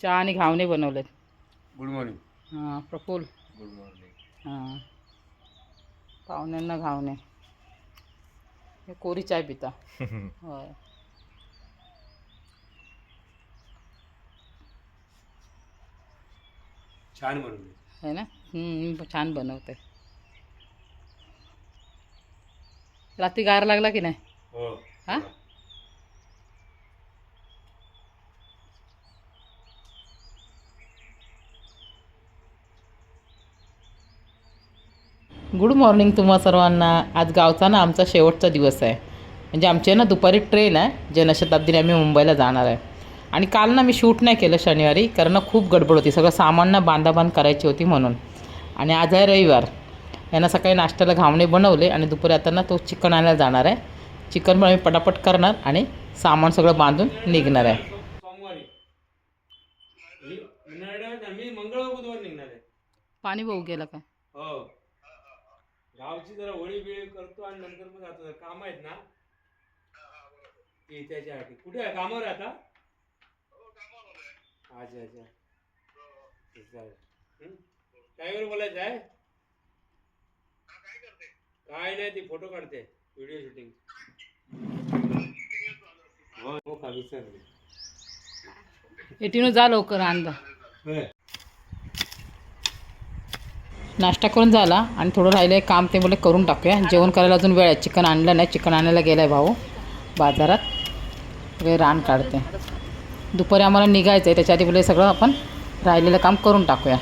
चहा आणि घावणे बनवलेत. Good morning हां प्रफुल गुड मॉर्निंग हां. पाहुण्यांना घावणे. हे कोरी चाय पिता. होय. छान बनवले. है ना? हम्म, छान बनवते. रात्री गार लागला की नाही? हो. हा? गुड मॉर्निंग तुम्हा सर्वांना. आज गावचा ना आमचा शेवटचा दिवस आहे. म्हणजे आमची ना दुपारी ट्रेन आहे. जनशताब्दीने आम्ही मुंबईला जाणार आहे. आणि काल ना मी शूट नाही केलं शनिवारी कारण ना खूप गडबड होती. सगळं सामान ना बांधाबांध करायची होती म्हणून. आणि आज आहे रविवार. यांना सकाळी नाश्त्याला घावणे बनवले आणि दुपारी आता ना तो चिकन आणायला जाणार आहे. चिकन पण आम्ही पटापट करणार आणि सामान सगळं बांधून आहे. निघणार आहे. पाणी बघू गेलं काय? हो. गावची जरा होळी बिळी करतो आणि नंतर मग जातो काम आहेत ना ते त्याच्यासाठी. कुठे आहे? कामावर आहे आता? अच्छा अच्छा. चालेल. हं? काय बरं बोलायचं आहे? काय नाही ती फोटो काढते. Video shooting. हो हो का विसरले. एटीनं जा लवकर आणला. नाश्ता करून झाला आणि थोडं राहिलं आहे काम ते बोले करून टाकूया. जेवण करायला अजून वेळ आहे. चिकन आणलं नाही. चिकन आणायला गेलं आहे भाऊ बाजारात. रान काढते. दुपारी आम्हाला निघायचं आहे त्याच्या आधी बोले सगळं आपण राहिलेलं काम करून टाकूया.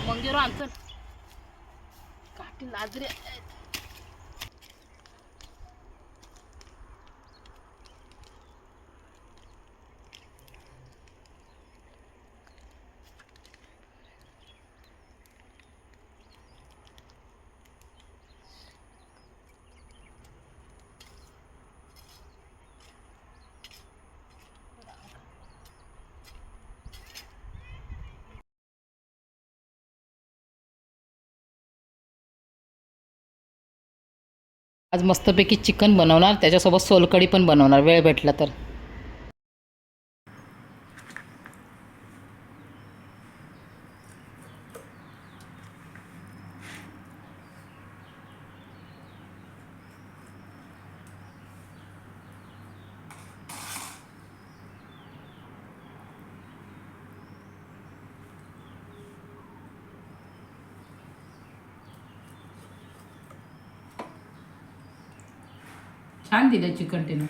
आज मस्तपैकी चिकन बनवणार त्याच्यासोबत सोलकढी पण बनवणार. वेळ भेटला तर. छान दिलं चिकन तिनं.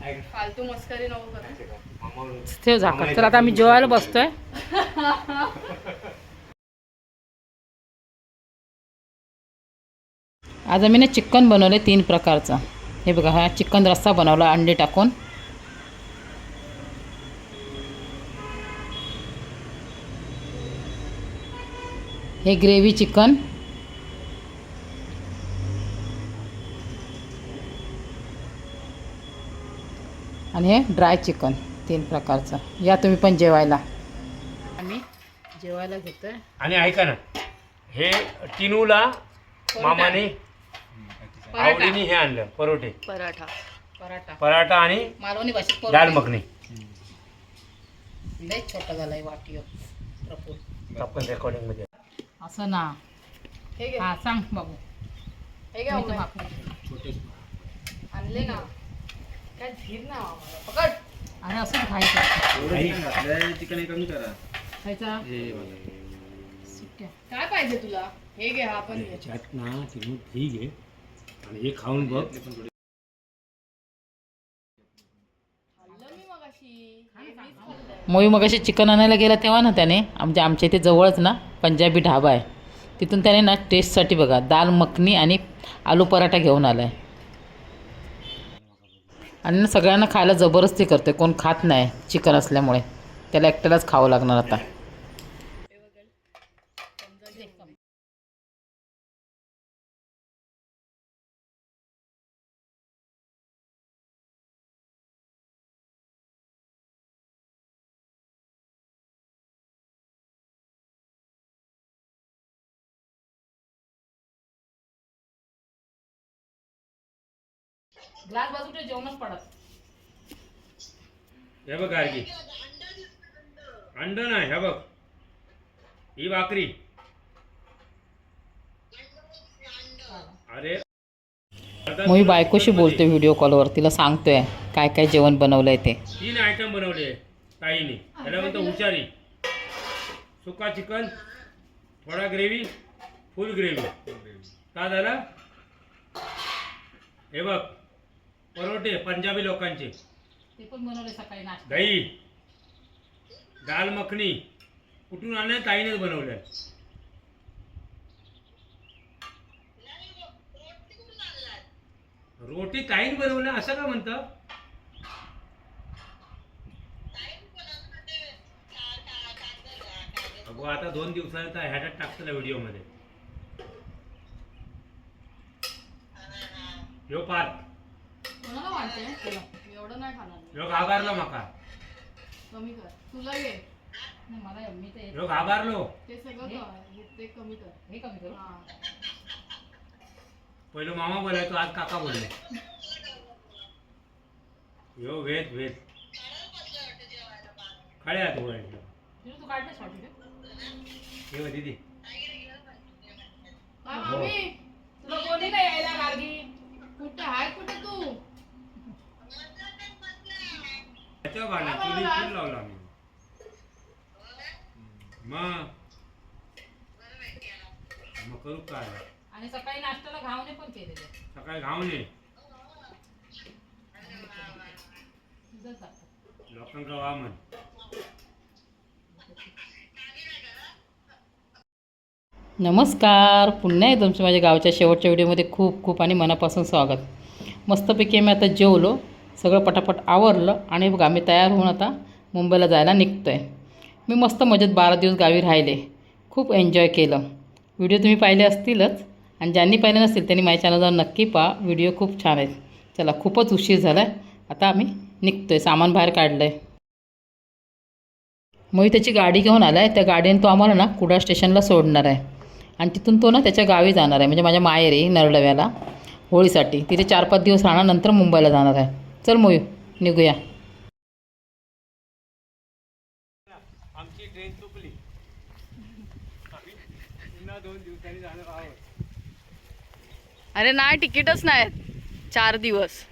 फालतू मस्करी नको करू. ठेव झाकण. तर आता आम्ही जेवायला बसतोय. आज आम्ही ना चिकन बनवले तीन प्रकारचं. हे बघा हा चिकन रस्सा बनवला अंडे टाकून. हे ग्रेव्ही चिकन. आणि हे ड्राय चिकन तीन प्रकारचं. या तुम्ही पण जेवायला. आम्ही जेवायला घेतोय. आणि ऐका ना हे टिनूला मामाने आवडीने हे आणलं परोठे. पराठा. पराठा. पराठा आणि मालवणी भाषेत दाल. मखनी. लय छोटा झालाय वाटी प्रफुल आपण रेकॉर्डिंगमध्ये. असं ना. हे घे. हा सांग बाबू. हे घे मी तर उमेश. भाकरी. आणले ना. काय धीर ना आम्हाला. पकड. आणि असं खायचं. चिकन कमी करा. खायचा? हे बघा. सुट्ट्या काय पाहिजे तुला? हे घे हा पण घे. याच्यात ना टिनू ठीक आहे आणि हे खाऊन बघ. खाल्लं मी मगाशी. हे मीच खाल्लंय. मोई मग चिकन आणायला गेला तेव्हा ना त्याने आमच्या आमच्या इथे जवळच ना पंजाबी ढाबा आहे. तिथून त्याने ना टेस्टसाठी बघा दाल मखनी आणि आलू पराठा घेऊन आला आहे आणि सगळ्यांना खायला जबरदस्ती करते. कोण खात नाही चिकन असल्यामुळे. त्याला एकट्यालाच खावं लागणार आता. ग्लास बाजूला जेवणच पडत. हे बघ गार्गी. अंड नाही हे बघ. ही भाकरी. अरे. मग मी बायकोशी बोलते व्हिडिओ कॉलवर तिला सांगतोय काय काय जेवण बनवलंय ते. तीन आयटम बनवले ताईने. त्याला म्हणतो हुशारी. सुका चिकन थोडा ग्रेव्ही फुल ग्रेव्ही का झाला? हे बघ. परोठे पंजाबी लोकांचे. ते पण बनवले सकाळी नाश्ता दही दाल मखनी कुठून आणल्या ताईनेच बनवल्या. रोटी ताईने बनवल्या असं का म्हणतं? अगो आता दोन दिवसाने तर ह्याच्यात टाकतो ना व्हिडिओमध्ये. ह्यो पार कोणाला वाटतंय? मी एवढं नाही खाणार. ह्यो घाबरलो माका. कमी कर. तुला नाही, मला मी ते ह्यो घाबरलो. ते सगळं कर. हे ते कमी कर. हे कमी करू? हा. पहिलं मामा बोलायचो आज काका बोलले. ह्यो वेद वेद. खळे आहेत बोलायचं तू काढलं शॉर्ट हे बघ दीदी. काय तुला कोणी नाही यायला गार्गी. कुठे आहे कुठे तू? त्याच्या बाणा चुली चूल लावला आम्ही मग? मग करू काय? आणि सकाळी नाश्त्याला घावणे पण केलेले. सकाळी घावणे? वामन नमस्कार. पुन्हा आहे तुमच्या माझ्या गावच्या शेवटच्या व्हिडिओमध्ये खूप खूप आणि मनापासून स्वागत. मस्तपैकी आम्ही आता जेवलो. सगळं पटापट आवरलं आणि बघा आम्ही तयार होऊन आता मुंबईला जायला निघतो आहे मी मस्त मजेत बारा दिवस गावी राहिले. खूप एन्जॉय केलं. व्हिडिओ तुम्ही पाहिले असतीलच. आणि ज्यांनी पाहिले नसतील त्यांनी माझ्या चॅनलवर नक्की पहा. व्हिडिओ खूप छान आहेत. चला खूपच उशीर झाला आहे आता आम्ही निघतो आहे सामान बाहेर काढलं आहे मग त्याची गाडी घेऊन आला आहे त्या गाडीने तो आम्हाला ना कुडा स्टेशनला सोडणार आहे. आणि तिथून तो ना त्याच्या गावी जाणार आहे. म्हणजे माझ्या माहेरी नरडव्याला होळीसाठी. तिथे चार पाच दिवस राहणार नंतर मुंबईला जाणार आहे. चल मोयू निघूया. आमची ट्रेन चुकली. आम्ही पुन्हा दोन दिवसांनी जाणार आहोत. अरे नाही तिकीटच नाही. चार दिवस.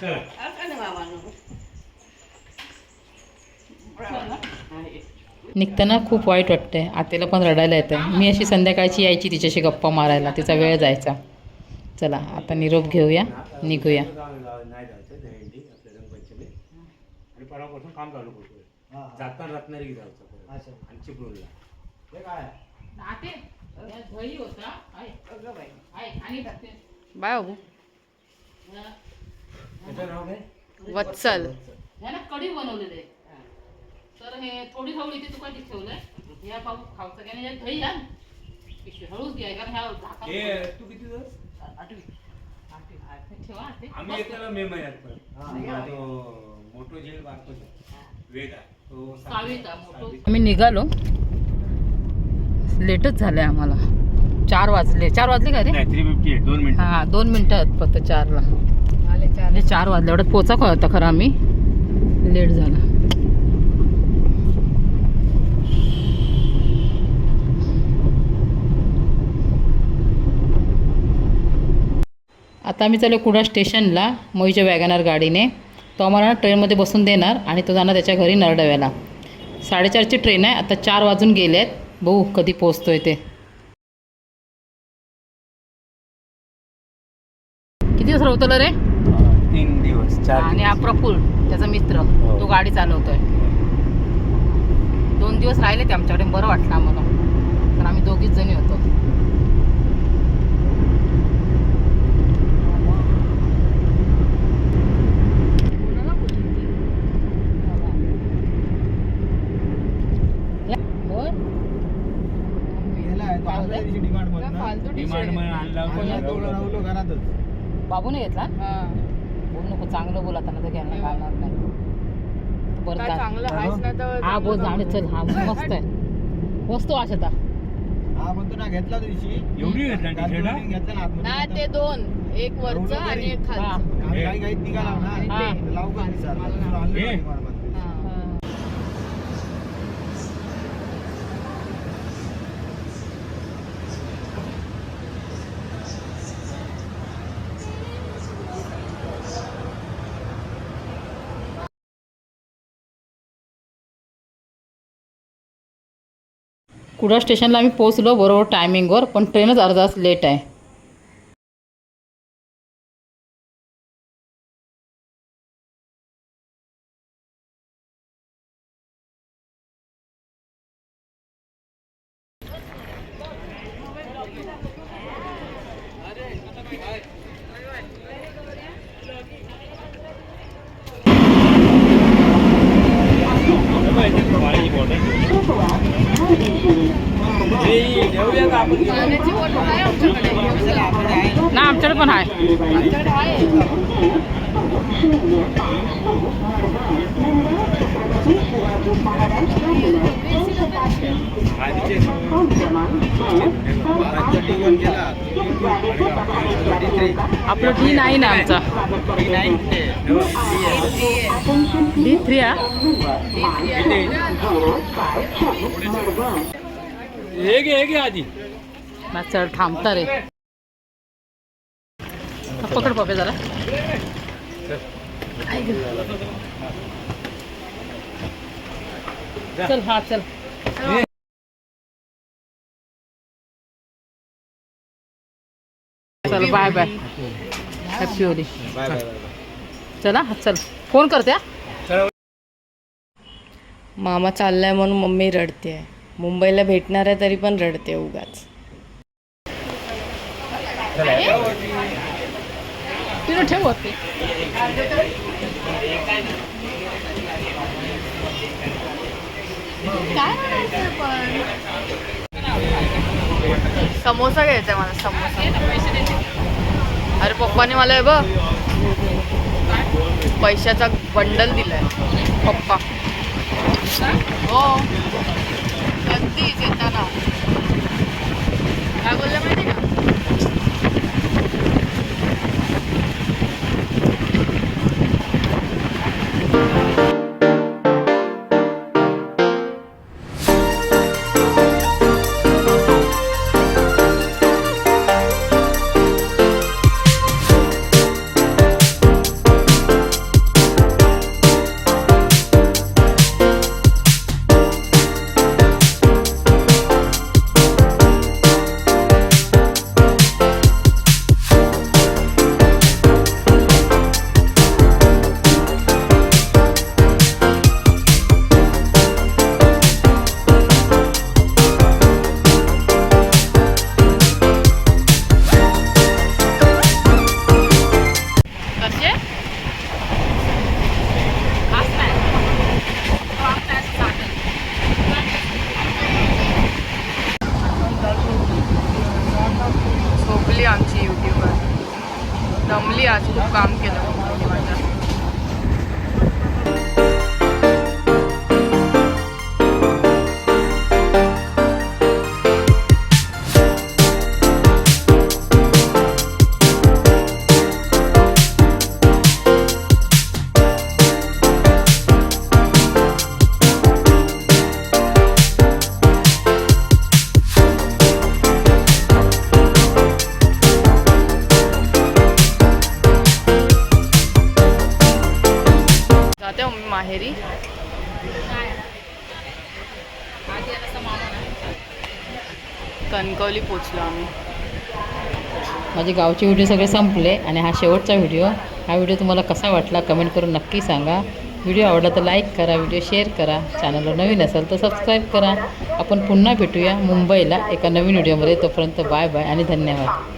चला. निघताना खूप वाईट वाटतंय. आतेला पण रडायला येतं मी अशी संध्याकाळची यायची तिच्याशी गप्पा मारायला. तिचा वेळ जायचा. चला आता निरोप घेऊया. निघूया. बाय बाबू वत्सल. कढी बनवलेले तर हे थोडी हवली ते तुका ठेवलंय. या पाऊ खाऊचं काय नाही दही या पिशवी हळूच घ्या कारण ह्या झाका हे तू किती दिवस ठेवा ते आम्ही येताना मे महिन्यात पण तो मोठो झेल बारको वेदा तो साविता मोठो साविता. आम्ही निघालो. लेटच झालंय आम्हाला. चार वाजले. चार वाजले का रे? नाही थ्री फिफ्टी एट दोन मिनिटं. हा दोन मिनिटं आहेत फक्त चारला. आले चार म्हणजे चार वाजले. एवढ्यात पोचा होता खरं आम्ही. लेट झाला. आता आम्ही चालू कुडा स्टेशनला मोईच्या वॅगनार गाडीने. तो आम्हाला ट्रेनमध्ये बसून देणार आणि तो जाणार त्याच्या घरी नरडव्याला. साडेचारची ट्रेन आहे आता चार वाजून गेले आहेत बघू कधी पोचतोय ते. किती दिवस रवतलं रे? तीन दिवस चार आणि हा प्रफुल त्याचा मित्र हो. तो गाडी चालवतोय. दोन दिवस राहिले ते आमच्याकडे बरं वाटलं आम्हाला. तर आम्ही दोघीच जणी होतो राहुलो घरातच बाबूने घेतला? हा. बोल नको चांगलं बोल तर घ्यायला घालणार नाही. हा. बोल झाडे चल. हा मस्त आहे. मस्त वास आता. हा म्हणतो ना घेतला दिवशी. एवढी ना ते दोन. एक वरचं आणि एक हा. खालचं काही काही निघाला. ना लावू का विचार दुसरं आणलं हे. नाही मारमात. हा. कुडा स्टेशनला आम्ही पोहोचलो बरोबर टायमिंगवर पण ट्रेनच अर्धा तास लेट आहे पाण्याची बॉटल आहे आमच्याकडे चला, आपल्याकडे आहे. ना आमच्याकडे पण आहे आमच्याकडे आहे आजचा टी1 गेला. टी3. आपलं डी नाईन आहे आमचा टी9 ते. डी थ्री हा हे घे हे घे आधी ना चल थांबता रे पकड पप्या जरा चल हा चल चल bye bye happy Holi bye bye bye bye. चला हा चल फोन करते हा मामा चाललाय म्हणून मम्मी रडते मुंबईला भेटणार आहे तरी पण रडते उगाच. समोसा घ्यायचा मला समोसा. अरे पप्पाने मला हे बघ. पैशाचा बंडल दिलाय. पप्पा. हो. कधीच येताना काय बोललं माहिती का कणकवली पोचलो आम्ही माझे गावचे व्हिडिओ सगळे संपले आणि हा शेवटचा व्हिडिओ हा व्हिडिओ तुम्हाला कसा वाटला कमेंट करून नक्की सांगा. व्हिडिओ आवडला तर लाईक करा व्हिडिओ शेअर करा. चॅनलला नवीन असेल तर सबस्क्राईब करा. आपण पुन्हा भेटूया मुंबईला एका नवीन व्हिडिओमध्ये तोपर्यंत बाय बाय आणि धन्यवाद.